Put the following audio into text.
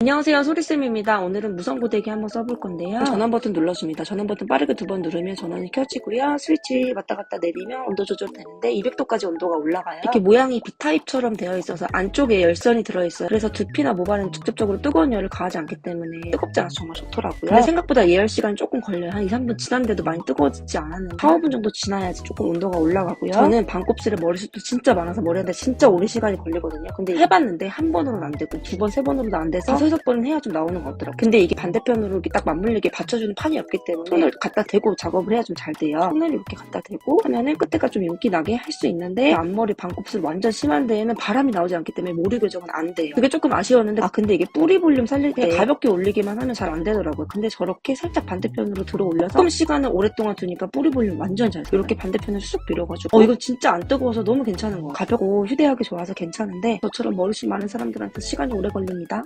안녕하세요. 소리쌤입니다. 오늘은 무선 고데기 한번 써볼 건데요. 전원 버튼 눌러줍니다. 전원 버튼 빠르게 두 번 누르면 전원이 켜지고요. 스위치 왔다 갔다 내리면 온도 조절 되는데 200도까지 온도가 올라가요. 이렇게 모양이 B타입처럼 되어 있어서 안쪽에 열선이 들어있어요. 그래서 두피나 모발은 직접적으로 뜨거운 열을 가하지 않기 때문에 뜨겁지 않아서 정말 좋더라고요. 근데 생각보다 예열 시간이 조금 걸려요. 한 2, 3분 지났는데도 많이 뜨거워지지 않았는데 4, 5분 정도 지나야지 조금 온도가 올라가고요. 저는 반곱슬에 머리숱도 진짜 많아서 머리한테 진짜 오랜 시간이 걸리거든요. 근데 해봤는데 한 번으로는 안 되고 두 번, 세 번으로도 안 돼서 다섯, 여섯 번은 해야 좀 나오는 것 같더라고요 근데 이게 반대편으로 이렇게 딱 맞물리게 받쳐주는 판이 없기 때문에 손을 갖다 대고 작업을 해야 좀 잘 돼요. 손을 이렇게 갖다 대고 하면은 끝에가 좀 윤기 나게 할 수 있는데 앞머리 반곱슬 완전 심한 데에는 바람이 나오지 않기 때문에 모리 교정은 안 돼요. 그게 조금 아쉬웠는데 아 근데 이게 뿌리 볼륨 살릴 때 가볍게 올리기만 하면 잘 안 되더라고요. 근데 저렇게 살짝 반대편으로 들어 올려서 조금 시간을 오랫동안 두니까 뿌리 볼륨 완전 잘 돼요. 이렇게 반대편을 쑥 밀어가지고. 어 이거 진짜 안 뜨거워서 너무 괜찮은 거 같아요. 가볍고 휴대하기 좋아서 괜찮은데 저처럼 머리숱 많은 사람들한테 시간이 오래 걸립니다